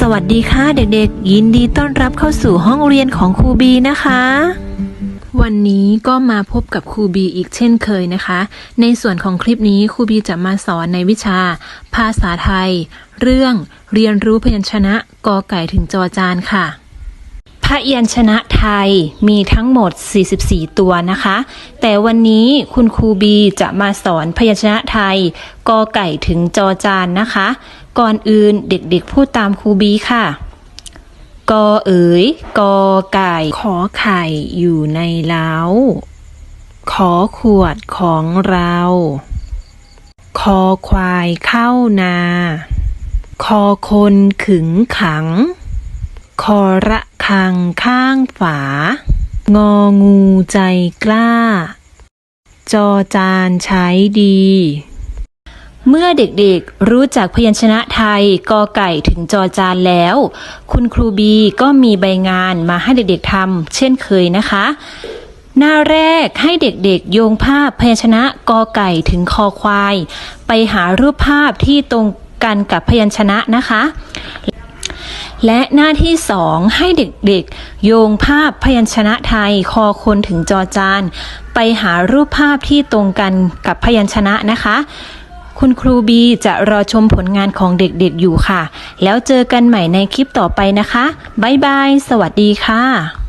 สวัสดีค่ะเด็กๆ ยินดีต้อนรับเข้าสู่ห้องเรียนของครูบีนะคะ วันนี้ก็มาพบกับครูบีอีกเช่นเคยนะคะ ในส่วนของคลิปนี้ครูบีจะมาสอนในวิชา ภาษาไทย เรื่องเรียนรู้พยัญชนะกอไก่ถึงจอจานค่ะ พยัญชนะไทยมีทั้งหมด 44 ตัวนะคะ แต่วันนี้คุณครูบีจะมาสอนพยัญชนะไทยกอไก่ถึงจอจานนะคะ ก่อนอื่นเด็กๆพูดตามครูบีค่ะ กอเอ๋ย กอไก่ ขอไข่อยู่ในเล้า ขอขวดของเรา คอควายเข้านา คอคนขึงขัง คอระคังข้างฝา งองูใจกล้า จอจานใช้ดี เมื่อเด็กๆรู้จักพยัญชนะไทยกอไก่ถึงจอจานแล้ว คุณครูบีก็มีใบงานมาให้เด็กๆทำเช่นเคยนะคะ หน้าแรกให้เด็กๆ โยงภาพพยัญชนะกอไก่ถึงคอควาย ไปหารูปภาพที่ตรงกันกับพยัญชนะนะคะ และหน้าที่สองให้เด็กๆ โยงภาพพยัญชนะไทยคอคนถึงจอจาน ไปหารูปภาพที่ตรงกันกับพยัญชนะนะคะ คุณครูบีจะรอชมผลงานของเด็กๆอยู่ค่ะ แล้วเจอกันใหม่ในคลิปต่อไปนะคะ บ๊ายบาย สวัสดีค่ะ